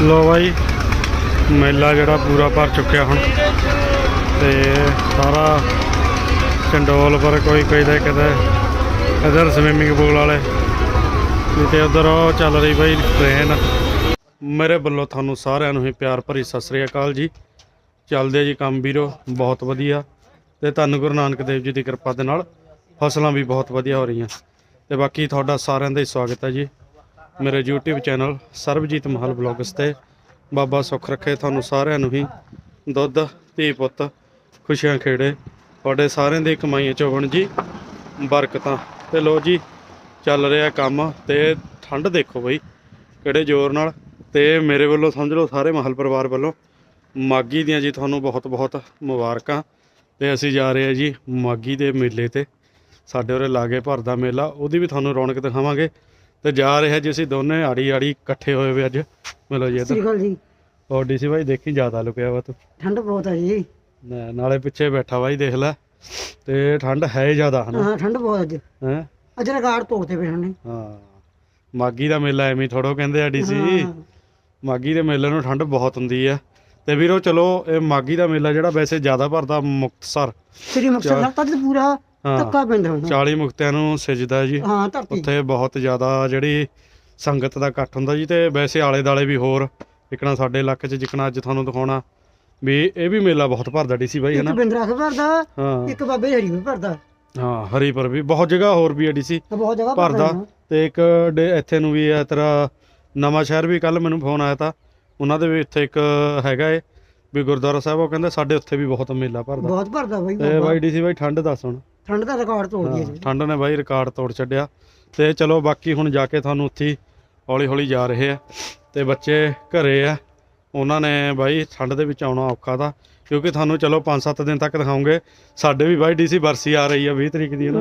ਲੋ ਬਾਈ, ਮੇਲਾ ਜਿਹੜਾ ਪੂਰਾ ਭਰ ਚੁੱਕਿਆ ਹੁਣ। ਤੇ ਸਾਰਾ ਚੰਡੋਲ ਪਰ ਕੋਈ ਕੋਈ ਦਾ ਕਿਤੇ ਇਧਰ ਸਵਿਮਿੰਗ ਪੂਲ ਵਾਲੇ। ਨਹੀਂ ਤੇ ਉਧਰ ਉਹ ਚੱਲ ਰਹੀ ਬਾਈ ਟ੍ਰੇਨ ਮੇਰੇ ਵੱਲੋਂ ਤੁਹਾਨੂੰ ਸਾਰਿਆਂ ਨੂੰ ਹੀ ਪਿਆਰ ਭਰੀ ਸਤਿ ਸ੍ਰੀ ਅਕਾਲ ਜੀ। ਚੱਲਦੇ ਜੀ ਕੰਮ ਵੀਰੋ, ਬਹੁਤ ਵਧੀਆ। ਤੇ ਤੁਹਾਨੂੰ ਗੁਰੂ ਨਾਨਕ ਦੇਵ ਜੀ ਦੀ ਕਿਰਪਾ ਦੇ ਨਾਲ ਫਸਲਾਂ ਵੀ ਬਹੁਤ ਵਧੀਆ ਹੋ ਰਹੀਆਂ। ਤੇ ਬਾਕੀ ਤੁਹਾਡਾ ਸਾਰਿਆਂ ਦਾ ਹੀ ਸਵਾਗਤ ਹੈ ਜੀ। ਮੇਰੇ YouTube ਚੈਨਲ ਸਰਬਜੀਤ ਮਹਲ ਬਲੌਗਸ ਤੇ ਬਾਬਾ ਸੁੱਖ ਰੱਖੇ ਤੁਹਾਨੂੰ ਸਾਰਿਆਂ ਨੂੰ ਹੀ। ਦੁੱਧ, ਧੀ ਪੁੱਤ, ਖੁਸ਼ੀਆਂ ਖੇੜੇ। ਤੁਹਾਡੇ ਸਾਰਿਆਂ ਦੀ ਕਮਾਈਆਂ ਚੋਂ ਹੋਣ ਜੀ ਬਰਕਤਾਂ। ਤੇ ਲੋ ਜੀ, ਚੱਲ ਰਿਹਾ ਕੰਮ ਤੇ ਠੰਡ ਦੇਖੋ ਬਈ, ਕਿਹੜੇ ਜ਼ੋਰ ਨਾਲ। ਤੇ ਮੇਰੇ ਵੱਲੋਂ ਸਮਝ ਲਓ ਸਾਰੇ ਮਹਲ ਪਰਿਵਾਰ ਵੱਲੋਂ ਮਾਗੀ ਦੀਆਂ ਜੀ ਤੁਹਾਨੂੰ ਬਹੁਤ ਬਹੁਤ ਮੁਬਾਰਕਾਂ। ਤੇ ਅਸੀਂ ਜਾ ਰਹੇ ਹਾਂ ਜੀ ਮਾਗੀ ਦੇ ਮੇਲੇ ਤੇ। ਸਾਡੇ ਉਰੇ ਲਾਗੇ ਭਰ ਦਾ ਮੇਲਾ, ਉਹਦੀ ਵੀ ਤੁਹਾਨੂੰ ਰੌਣਕ ਦਿਖਾਵਾਂਗੇ। ਤੇ ਜਾ ਰਹੇ ਜੀ ਅਸੀਂ ਦੋਨੇ ਆੜੀ ਆੜੀ ਇਕੱਠੇ ਹੋਏ ਹੋਏ ਅੱਜ। ਮਿਲੋ ਜੀ ਇੱਧਰ। ਅਕਾਲ ਜੀ। ਹੋਰ ਡੀਸੀ ਭਾਈ ਦੇਖੀ ਜ਼ਿਆਦਾ ਲੁਕਿਆ ਵਾ ਤੂੰ? ਠੰਡ ਬਹੁਤ ਹੈ ਜੀ। ਨਾ- ਨਾਲੇ ਪਿੱਛੇ ਬੈਠਾ ਬਾਈ ਦੇਖ ਲੈ। ਤੇ ਠੰਡ ਹੈ ਜ਼ਿਆਦਾ ਹਨਾ? ਹਾਂ ਠੰਡ ਬਹੁਤ ਅੱਜ। ਹੈ? ਅੱਜ ਰਿਕਾਰਡ ਤੋੜਦੇ ਪਏ ਨੇ ਹਾਂ। ਮਾਗੀ ਦਾ ਮੇਲਾ ਐਵੇਂ ਥੋੜੋ ਕਹਿੰਦੇ ਆ ਡੀਸੀ ਹਾਂ। ਮਾਗੀ ਦੇ ਮੇਲੇ ਨੂੰ ਠੰਡ ਬਹੁਤ ਹੁੰਦੀ ਆ। ਤੇ ਵੀਰੋ ਚਲੋ ਇਹ ਮਾਗੀ ਦਾ ਮੇਲਾ ਜਿਹੜਾ ਵੈਸੇ ਜ਼ਿਆਦਾ ਭਰਦਾ ਮੁਕਤਸਰ। ਸ੍ਰੀ ਮੁਕਤਸਰ। ਸਾਹਿਬ ਤਾਂ ਅੱਜ ਪੂਰਾ ਹਾਂ। ਧੱਕਾ ਪੈਂਦਾ ਹੁਣ। 40 ਮੁਕਤਿਆਂ ਨੂੰ ਸਿਜਦਾ ਜੀ। ਹਾਂ ਧਰਤੀ। ਉੱਥੇ ਬਹੁਤ ਜ਼ਿਆਦਾ ਜਿਹੜੀ ਸੰਗਤ ਦਾ ਇਕੱਠ ਹੁੰਦਾ ਜੀ ਤੇ ਵੈਸੇ ਆਲੇ ਦਾਲੇ ਵੀ ਹੋਰ ਜਿਕਣਾ ਸਾਡੇ ਇਲਾਕੇ 'ਚ ਜਿਕਣਾ ਅੱਜ ਤੁਹਾਨੂੰ ਦਿਖਾਉਣਾ ਵੀ ਇਹ ਵੀ ਮੇਲਾ ਬਹੁਤ ਭਰਦਾ ਡੀਸੀ ਬਾਈ ਇੱਕ ਹਨਾ? ਬਿੰਦਰਾ ਭਰਦਾ ਹਾਂ। ਇੱਕ ਬਾਬੇ ਹਰੀ ਵੀ ਭਰਦਾ। ਹਾਂ ਹਰੀਪੁਰ ਵੀ ਬਹੁਤ ਜਗ੍ਹਾ ਹੋਰ ਵੀ ਹੈ ਡੀਸੀ। ਤਾਂ ਬਹੁਤ ਜਗ੍ਹਾ ਭਰਦਾ ਤੇ ਇੱਕ ਡੇ- ਇੱਥੇ ਨੂੰ ਵੀ ਹੈ ਤੇਰਾ ਨਵਾਂ ਸ਼ਹਿਰ ਵੀ ਕੱਲ ਮੈਨੂੰ ਫੋਨ ਆਇਆ ਤਾਂ ਉਹਨਾਂ ਦੇ ਵੀ ਇੱਥੇ ਇੱਕ ਹੈਗਾ ਏ ਵੀ ਗੁਰਦੁਆਰਾ ਸਾਹਿਬ ਉਹ ਕਹਿੰਦੇ ਸਾਡੇ ਉੱਥੇ ਵੀ ਬਹੁਤ ਮੇਲਾ ਭਰਦਾ। ਬਹੁਤ ਭਰਦਾ ਬਾਈ ਤੇ ਬਾਬਾ। ਬਾਈ ਡੀਸੀ ਬਾਈ ਠੰਡ ਦੱਸ ਹੁਣ। ਠੰਡ ਦਾ ਰਿਕਾਰਡ ਹੈ ਹਾਂ, ਜੀ। ਠੰਡ ਨੇ ਬਾਈ ਰਿਕਾਰਡ ਤੋੜ ਛੱਡਿਆ। ਤੇ ਚਲੋ ਬਾਕੀ ਹੁਣ ਜਾ ਕੇ ਤੁਹਾਨੂੰ ਉੱਥੇ ਹੌਲੀ ਹੌਲੀ ਜਾ ਰਹੇ ਆ। ਤੇ ਬੱਚੇ ਘਰੇ ਆ। ਉਹਨਾਂ ਨੇ ਬਾਈ ਠੰਡ ਦੇ ਵਿੱਚ ਆਉਣਾ ਔਖਾ ਤਾਂ ਕਿਉਂਕਿ ਤੁਹਾਨੂੰ ਚਲੋ 5-7 ਦਿਨ ਤੱਕ ਦਿਖਾਉਂਗੇ। ਸਾਡੇ ਵੀ ਬਾਈ ਡੀਸੀ ਬਰਸੀ ਆ ਰਹੀ ਆ 20 ਤਰੀਕ ਦੀ ਨਾ?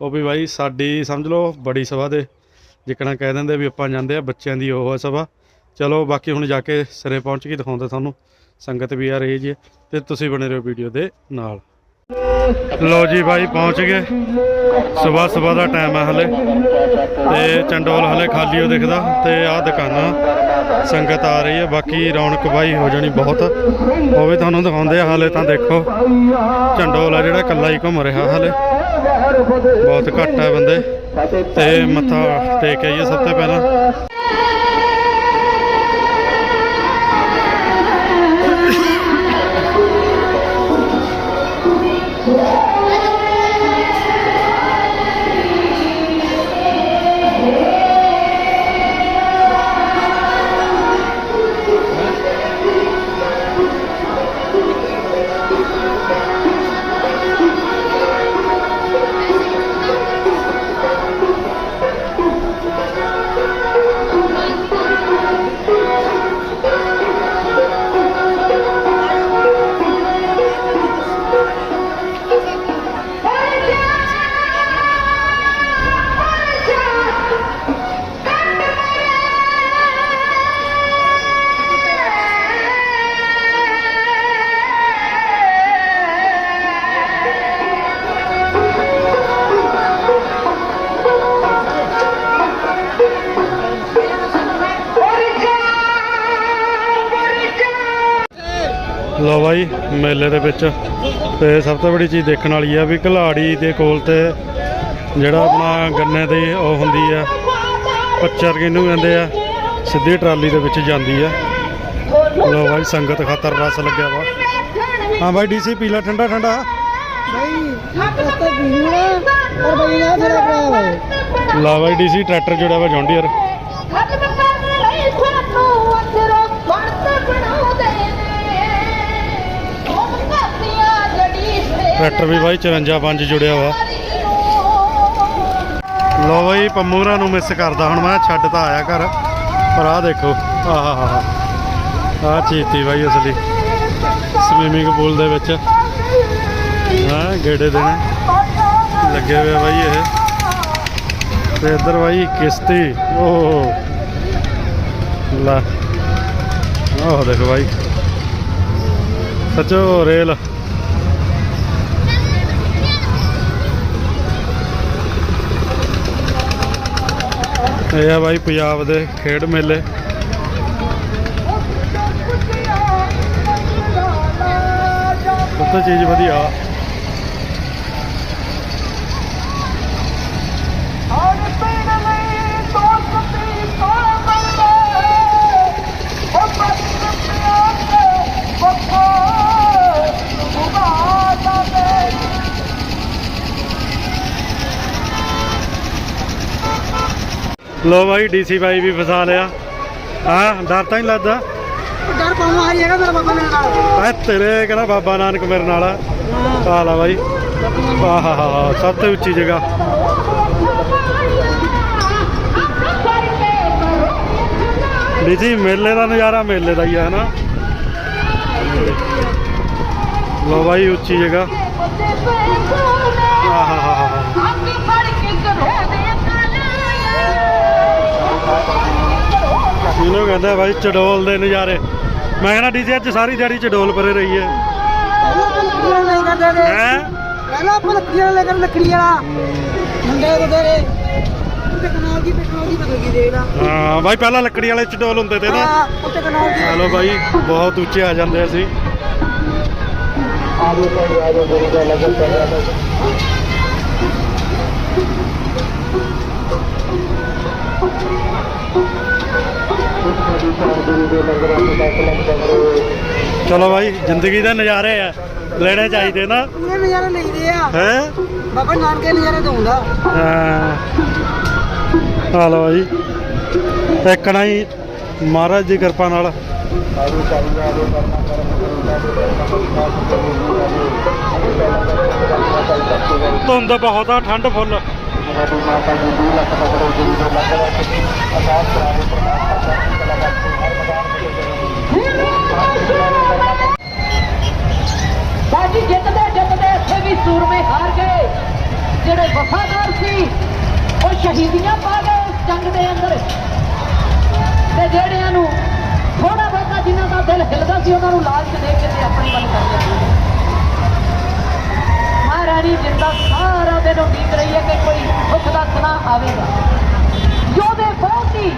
ਉਹ ਵੀ ਬਾਈ ਸਾਡੀ ਸਮਝ ਲਓ ਬੜੀ ਸਭਾ ਦੇ ਜਿੱਕਣਾ ਕਹਿ ਦਿੰਦੇ ਵੀ ਆਪਾਂ ਜਾਂਦੇ ਆ ਬੱਚਿਆਂ ਦੀ ਉਹ ਹੈ ਸਭਾ। ਚਲੋ ਬਾਕੀ ਹੁਣ ਜਾ ਕੇ ਸਿਰੇ ਪਹੁੰਚ ਕੇ ਦਿਖਾਉਂਦੇ ਤੁਹਾਨੂੰ। ਸੰਗਤ ਵੀ ਆ ਰਹੀ ਜੀ। ਤੇ ਤੁਸੀਂ ਬਣੇ ਰਹੋ ਵੀਡੀਓ ਦੇ ਨਾਲ। ਲੋ ਜੀ ਬਾਈ, ਪਹੁੰਚ ਗਏ। ਸਵੇਰ ਸਵੇਰ ਦਾ ਟਾਈਮ ਹੈ ਹਲੇ। ਤੇ ਚੰਡੋਲ ਹਲੇ ਖਾਲੀ ਹੋ ਦਿਖਦਾ। ਤੇ ਆਹ ਦੁਕਾਨਾਂ ਸੰਗਤ ਆ ਰਹੀ ਹੈ ਬਾਕੀ ਰੌਣਕ ਬਾਈ ਹੋ ਜਾਣੀ ਬਹੁਤ। ਉਹ ਵੀ ਤੁਹਾਨੂੰ ਦਿਖਾਉਂਦੇ ਆ ਹਲੇ, ਤਾਂ ਦੇਖੋ। ਚੰਡੋਲ ਆ ਜਿਹੜਾ ਇਕੱਲਾ ਹੀ ਘੁੰਮ ਰਿਹਾ ਹਲੇ। ਬਹੁਤ ਘੱਟ ਹੈ ਬੰਦੇ। ਤੇ ਮੱਥਾ ਟੇਕ ਆਈਏ ਸਭ ਤੋਂ ਪਹਿਲਾਂ। Yeah. ਲੋ ਬਾਈ ਮੇਲੇ ਦੇ ਵਿੱਚ। ਤੇ ਸਭ ਤੋਂ ਬੜੀ ਚੀਜ਼ ਦੇਖਣ ਵਾਲੀ ਆ ਵੀ ਘਲਾੜੀ ਦੇ ਕੋਲ ਤੇ ਜਿਹੜਾ ਆਪਣਾ ਗੰਨੇ ਦੀ ਉਹ ਹੁੰਦੀ ਆ ਪੱਚਰ ਕਿਹਨੂੰ ਕਹਿੰਦੇ ਆ ਸਿੱਧੀ ਟਰਾਲੀ ਦੇ ਵਿੱਚ ਜਾਂਦੀ ਆ। ਲੋ ਬਾਈ ਸੰਗਤ ਖਾਤਰ ਰਸ ਲੱਗਿਆ ਵਾ। ਹਾਂ ਬਾਈ ਡੀਸੀ ਪੀਲਾ ਠੰਡਾ ਠੰਡਾ। ਲਾ ਬਾਈ ਡੀਸੀ ਟਰੈਕਟਰ ਜੁੜਿਆ ਵਾ ਜੌਂਡੀਅਰ। ਟਰੈਕਟਰ ਵੀ ਬਾਈ 54 ਪੰਜ ਜੁੜਿਆ ਵਾ। ਲੋ ਬਾਈ, ਪੰਮੂਰਾ ਨੂੰ ਮਿਸ ਕਰਦਾ ਹੁਣ ਮੈਂ, ਛੱਡ ਤਾਂ ਆਇਆ ਘਰ। ਪਰ ਆਹ ਦੇਖੋ, ਆਹ ਆਹ ਚੀਤੀ ਬਾਈ ਅਸਲੀ। ਸਵਿਮਿੰਗ ਪੂਲ ਦੇ ਵਿੱਚ। ਹਾਂ, ਗੇੜੇ ਦੇਣੇ ਲੱਗੇ ਹੋਏ ਬਾਈ ਇਹ। ਤੇ ਇੱਧਰ ਬਾਈ ਕਿਸ਼ਤੀ। ਓਹ। ਲਾ। ਆਹ ਦੇਖੋ ਬਾਈ। ਸੱਚੋ ਰੇਲ। ਇਹ ਆ ਬਾਈ ਪੰਜਾਬ ਦੇ ਖੇਡ ਮੇਲੇ। ਸਭ ਚੀਜ਼ ਵਧੀਆ। ਲੋ ਬਾਈ ਡੀਸੀ ਬਾਈ ਵੀ ਫਸਾ ਲਿਆ। ਹਾਂ ਡਰ ਤਾਂ ਨਹੀਂ ਲੱਗਦਾ। ਡਰ ਪਾਉਂ ਆ ਹੈਗਾ ਮੇਰਾ ਬਾਬਾ ਮੇਰੇ ਨਾਲ ਐ ਤੇਰੇ ਕਹਿੰਦਾ ਬਾਬਾ ਨਾਨਕ ਮੇਰੇ ਨਾਲ ਆ। ਲਾ ਬਾਈ। ਆਹ ਹਾ ਹਾ ਸਭ ਤੋਂ ਉੱਚੀ ਜਗ੍ਹਾ। ਡੀਸੀ ਮੇਲੇ ਦਾ ਨਜ਼ਾਰਾ ਮੇਲੇ ਦਾ ਹੀ ਆ ਹਨਾ? ਲੋ ਬਾਈ ਉੱਚੀ ਜਗ੍ਹਾ। ਆਹ ਹਾ ਹਾ ਹਾ ਇਹਨੂੰ ਕਹਿੰਦਾ ਬਾਈ ਚਡੋਲ ਦੇ ਨਜ਼ਾਰੇ। ਮੈਂ ਕਹਿੰਦਾ ਡੀਸੀ ਅੱਜ ਸਾਰੀ ਦਿਹਾੜੀ ਚਡੋਲ ਪਰੇ ਰਹੀ ਹੈ। ਹੈ? ਪਹਿਲਾਂ ਆਪਾਂ ਲੱਕੜੀਆਂ ਲੈ ਕਰ ਲੱਕੜੀ ਵਾਲਾ। ਮੁੰਡੇ ਬਦਰੇ ਟੈਕਨੋਲੋਜੀ ਟੈਕਨੋਲੋਜੀ ਬਦਲ ਗਈ ਦੇਖਦਾ ਹਾਂ ਬਾਈ ਪਹਿਲਾਂ ਲੱਕੜੀ ਵਾਲੇ ਚਡੋਲ ਹੁੰਦੇ ਤੇ ਨਾ। ਹਾਂ ਉਹ ਟੈਕਨੋਲੋਜੀ ਹਲੋ ਬਾਈ ਬਹੁਤ ਉੱਚੇ ਆ ਜਾਂਦੇ ਅਸੀਂ ਚਲੋ ਬਾਈ ਜ਼ਿੰਦਗੀ ਦੇ ਨਜ਼ਾਰੇ ਆ ਲੈਣੇ ਚਾਹੀਦੇ ਨਾ ਇਹ ਨਜ਼ਾਰੇ ਲਈਦੇ ਆ ਹੈ ਬਾਬਾ ਨਾਨਕ ਦੇ ਨਜ਼ਾਰੇ ਦਊਂਦਾ ਹਲੋ ਬਾਈ ਇੱਕਣਾ ਹੀ ਮਹਾਰਾਜ ਦੀ ਕਿਰਪਾ ਨਾਲ ਧੁੰਦ ਬਹੁਤ ਆ ਠੰਡ ਫੁੱਲ ਬਾਜੀ ਜਿੱਤਦੇ ਜਿੱਤਦੇ ਇੱਥੇ ਵੀ ਸੂਰਮੇ ਹਾਰ ਗਏ। ਜਿਹੜੇ ਵਫਾਦਾਰ ਸੀ, ਉਹ ਸ਼ਹੀਦੀਆਂ ਪਾ ਗਏ ਇਸ ਜੰਗ ਦੇ ਅੰਦਰ। ਤੇ ਜਿਹੜਿਆਂ ਨੂੰ ਥੋੜਾ ਬਹੁਤਾ ਜਿਨ੍ਹਾਂ ਦਾ ਦਿਲ ਹਿਲਦਾ ਸੀ, ਉਹਨਾਂ ਨੂੰ ਲਾਲਚ ਦੇ ਕੇ ਤੇ ਆਪਣੀ ਵੱਲ ਕਰ ਲਿਆ ਮਹਾਰਾਣੀ, ਜਿੰਦਾ ਸਾਰਾ ਦਿਨ ਉਡੀਕ ਰਹੀ ਹੈ ਕਿ ਕੋਈ ਦੁੱਖ ਦਾ ਸੁਨਾ ਆਵੇਗਾ। ਯੋਧੇ ਬਹੁਤ ਹੀ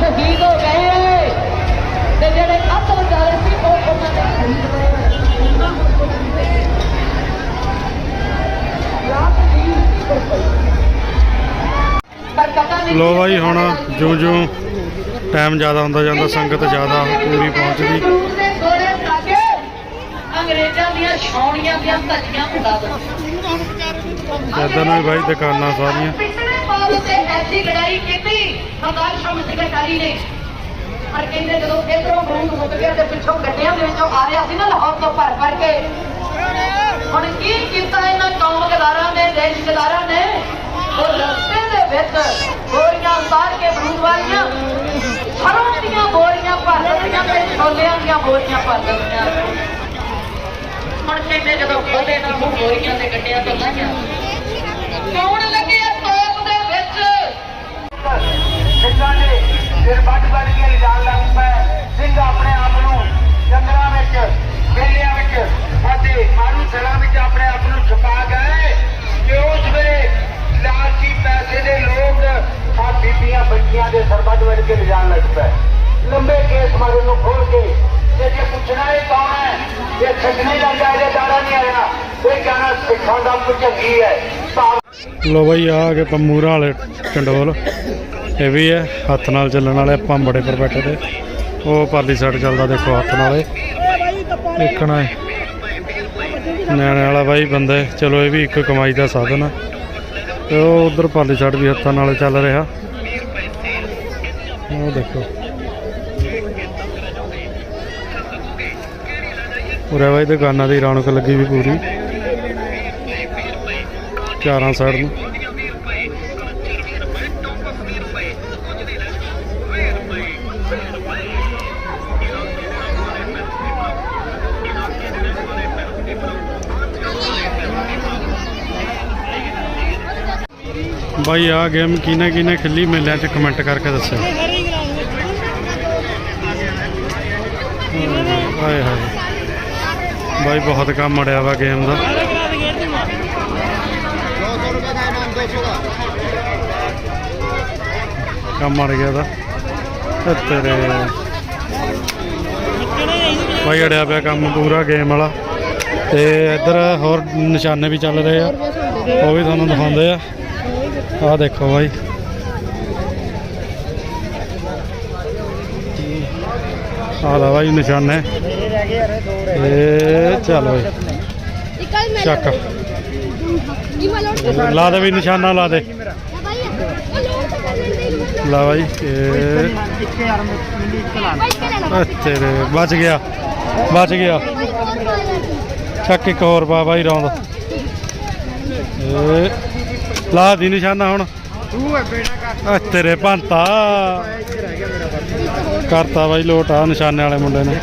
ਸ਼ਹੀਦ ਹੋ ਗਏ। ਤੇ ਜਿਹੜੇ ਅੱਧ ਵਿਚਾਰੇ ਸੀ ਉਹ ਉਹਨਾਂ ਨੂੰ ਕੁਝ ਨਹੀਂ ਰਾਤ ਦੀ ਲੋ ਬਾਈ ਹੁਣ ਜਿਉਂ ਜਿਉਂ ਟਾਈਮ ਜ਼ਿਆਦਾ ਹੁੰਦਾ ਜਾਂਦਾ ਸੰਗਤ ਜ਼ਿਆਦਾ ਪੂਰੀ ਪਹੁੰਚਦੀ। ਗੋਲੇ ਅੰਗਰੇਜ਼ਾਂ ਦੀਆਂ ਛਾਉਣੀਆਂ ਦੀਆਂ ਧੱਜੀਆਂ ਉਡਾ ਦਿੱਤੀਆਂ ਇੱਧਰ ਨੂੰ ਵੀ ਬਾਈ ਦੁਕਾਨਾਂ ਸਾਰੀਆਂ। ਪਿਛਲੇ ਤੇ ਐਸੀ ਲੜਾਈ ਕੀਤੀ ਸਰਦਾਰ ਸ਼ਮਸ ਗਟਾਰੀ ਨੇ ਪਰ ਕਹਿੰਦੇ ਜਦੋਂ ਇਧਰੋਂ ਬਰੂਦ ਮੁੱਕ ਗਿਆ ਤੇ ਪਿੱਛੋਂ ਗੱਡੀਆਂ ਦੇ ਵਿੱਚੋਂ ਆ ਰਿਹਾ ਸੀ ਨਾ ਲਾਹੌਰ ਤੋਂ ਭਰ ਭਰ ਕੇ, ਹੁਣ ਕੀ ਕੀਤਾ ਇਹਨਾਂ ਕੌਮਗਦਾਰਾਂ ਨੇ ਦੇਸ਼ਗਦਾਰਾਂ ਨੇ? ਉਹ ਰਸਤੇ ਦੇ ਵਿੱਚ ਗੋਰੀਆਂ ਉਤਾਰ ਕੇ ਬਰੂਦ ਵਾਲੀਆਂ ਸਰੋਂ ਦੀਆਂ ਬੋਰੀਆਂ ਭਰ ਦਿੱਤੀਆਂ ਤੇ ਛੋਲਿਆਂ ਦੀਆਂ ਬੋਰੀਆਂ ਭਰ ਦਿੱਤੀਆਂ ਹੁਣ ਕਹਿੰਦੇ ਜਦੋਂ ਖੋਲੇ ਨਾ ਮੂੰਹ ਬੋਰੀਆਂ ਤੇ ਗੱਡੀਆਂ ਤੋਂ ਲਾਈਆਂ ਕੌਣ ਲੱਗਿਆ ਤੋਪ ਦੇ ਵਿੱਚ ਸਿੰਘਾਂ ਨੇ ਫਿਰ ਵੱਡ ਵੱਡ ਕੇ ਲਿਜਾਣ ਲੱਗ ਪਏ ਸਿੰਘ ਆਪਣੇ ਆਪ ਨੂੰ ਜੰਗਲਾਂ ਵਿੱਚ, ਮੇਲਿਆਂ ਵਿੱਚ ਅਤੇ ਮਾਰੂ ਸਰਾਂ ਵਿੱਚ ਆਪਣੇ ਆਪ ਨੂੰ ਛੁਪਾ ਗਏ। ਕਿ ਉਸ ਵੇਲੇ ਲਾਲਚੀ ਪੈਸੇ ਦੇ ਲੋਕ ਆ ਬੀਬੀਆਂ ਬੱਚੀਆਂ ਦੇ ਸਰ ਵੱਡ ਕੇ ਲਿਜਾਣ ਲੱਗ ਪਏ ਲੰਬੇ ਕੇਸ ਮਾਰੇ ਨੂੰ ਖੋਲ ਕੇ ਤੇ ਜੇ ਪੁੱਛਣਾ ਇਹ ਕੌਣ ਹੈ ਇਹ ਸਿੱਖ ਲੱਗਾ ਇਹਦੇ ਦਾੜਾ ਨਹੀਂ ਆਇਆ ਇਹ ਕਹਿਣਾ ਸਿੱਖਾਂ ਦਾ ਭੁਜੰਗੀ ਹੈ? ਲੋ ਬਾਈ, ਆ ਕੇ ਪੰਮੂਰਾਂ ਵਾਲੇ ਚੰਡੋਲ ਇਹ ਵੀ ਹੈ, ਹੱਥ ਨਾਲ ਚੱਲਣ ਵਾਲੇ ਆਪਾਂ ਬੜੇ ਪਰ ਬੈਠੇ ਤੇ। ਉਹ ਪਰਲੀ ਸਾਈਡ ਚੱਲਦਾ ਦੇਖੋ ਹੱਥ ਨਾਲੇ ਦੇਖਣਾ ਹੈ। ਨਿਆਣੇ ਵਾਲਾ ਬਾਈ ਬੰਦੇ ਚਲੋ ਇਹ ਵੀ ਇੱਕ ਕਮਾਈ ਦਾ ਸਾਧਨ ਹੈ ਤੇ ਉਹ ਉਧਰ ਪਰਲੀ ਸਾਈਡ ਵੀ ਹੱਥਾਂ ਨਾਲ ਚੱਲ ਰਿਹਾ। ਉਹ ਦੇਖੋ। ਉਰੇ ਬਾਈ ਦੁਕਾਨਾਂ ਦੀ ਰੌਣਕ ਲੱਗੀ ਵੀ ਪੂਰੀ। ਚਾਰਾਂ ਸਾਈਡ ਨੂੰ। ਬਾਈ ਆ ਗੇਮ ਕਿਨੇ ਕਿਨੇ ਖੇਲੀ ਮੇਲਿਆਂ 'ਚ ਕਮੈਂਟ ਕਰਕੇ ਦੱਸਿਓ। ਹਾਏ ਹਾਏ। ਬਾਈ ਬਹੁਤ ਕੰਮ ਅੜਿਆ ਵਾ ਗੇਮ ਦਾ। ਕੰਮ ਅੜ ਗਿਆ ਦਾ ਤੇਰੇ। ਬਾਈ ਅੜਿਆ ਪਿਆ ਕੰਮ ਪੂਰਾ ਗੇਮ ਵਾਲਾ। ਤੇ ਇੱਧਰ ਹੋਰ ਨਿਸ਼ਾਨੇ ਵੀ ਚੱਲ ਰਹੇ ਆ। ਉਹ ਵੀ ਤੁਹਾਨੂੰ ਦਿਖਾਉਂਦੇ ਆ। ਆਹ ਦੇਖੋ ਭਾਈ ਆਹ ਲਾ ਭਾਈ ਨਿਸ਼ਾਨ। ਹੈ ਇਹ ਚੱਲ ਚੱਕ। ਲਾ ਦੇ ਵੀ ਨਿਸ਼ਾਨਾ ਲਾ ਦੇ। ਲਾ ਭਾਈ ਅੱਛੇ ਰੇ ਬਚ ਗਿਆ। ਬਚ ਗਿਆ। ਚੱਕ ਇੱਕ ਹੋਰ ਪਾ ਭਾਈ ਰੌਂਦ ਇਹ ਲਾ ਦੀ ਨਿਸ਼ਾਨਾ ਹੁਣ। ਆ ਤੇਰੇ ਭੰਤਾ। ਕਰਤਾ ਬਾਈ ਲੋਟ ਆ ਨਿਸ਼ਾਨੇ ਵਾਲੇ ਮੁੰਡੇ ਨੇ।